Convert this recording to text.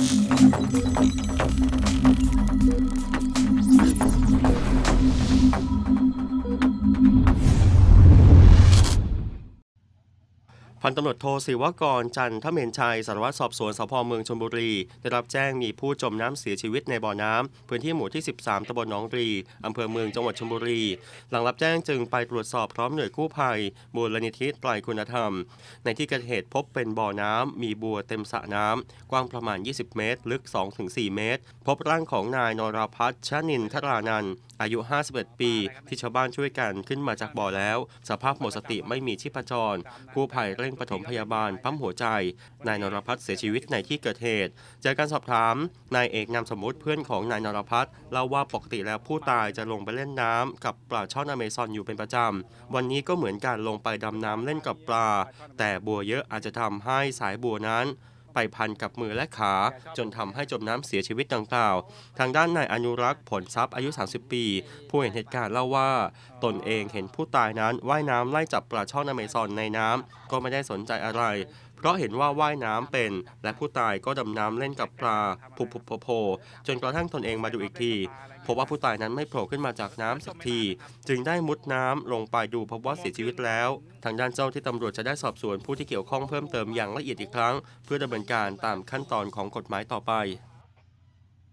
よろしくお願いします。 พันตำรวจโทศิวกรจันทเมนชัยสารวัตรสอบสวนสพเมืองชลบุรี ได้รับแจ้งมีผู้จมน้ำเสียชีวิตในบ่อน้ำพื้นที่หมู่ที่ 13ตำบลหนองรีอำเภอเมืองจังหวัดชลบุรี หลังรับแจ้งจึงไปตรวจสอบพร้อมหน่วยกู้ภัยมูลนิธิไตรคุณธรรม ในที่เกิดเหตุพบเป็นบ่อน้ำมีบัวเต็มสระน้ำกว้างประมาณ 20 เมตร ลึก 2-4 เมตร พบร่างของนายนรพัฒน์ชนินทรานันอายุ 51 ปี ที่ชาวบ้านช่วยกันขึ้นมาจากบ่อแล้ว สภาพหมดสติไม่มีชีพจรกู้ภัยเร่งปฐมพยาบาลปั๊มหัวใจ นายนรพัฒน์เสียชีวิตในที่เกิดเหตุ จากการสอบถาม นายเอกนามสมมุติเพื่อนของนายนรพัฒน์เล่าว่าปกติแล้วผู้ตายจะลงไปเล่นน้ำกับปลาช่อนอเมซอนอยู่เป็นประจำ วันนี้ก็เหมือนการลงไปดำน้ำเล่นกับปลา แต่บัวเยอะอาจจะทำให้สายบัวนั้น ไปพันกับมือและขา จนทำให้จมน้ำเสียชีวิตดังกล่าว ทางด้านนายอนุรักษ์ผลทรัพย์อายุ 30 ปี ผู้เห็นเหตุการณ์เล่าว่า ตนเองเห็นผู้ตายนั้นว่ายน้ำไล่จับปลาช่อนอเมซอนในน้ำก็ไม่ได้สนใจอะไร เพราะเห็นว่าว่ายน้ำเป็น และผู้ตายก็ดำน้ำเล่นกับปลาผุบผุบโผโผจนกระทั่งตนเองมาดูอีกทีพบว่าผู้ตายนั้นไม่โผล่ขึ้นมาจากน้ำสักที จึงได้มุดน้ำลงไปดูพบว่าเสียชีวิตแล้ว ทางด้านเจ้าที่ตำรวจจะได้สอบสวนผู้ที่เกี่ยวข้องเพิ่มเติมอย่างละเอียดอีกครั้ง เพื่อดำเนินการตามขั้นตอนของกฎหมายต่อไป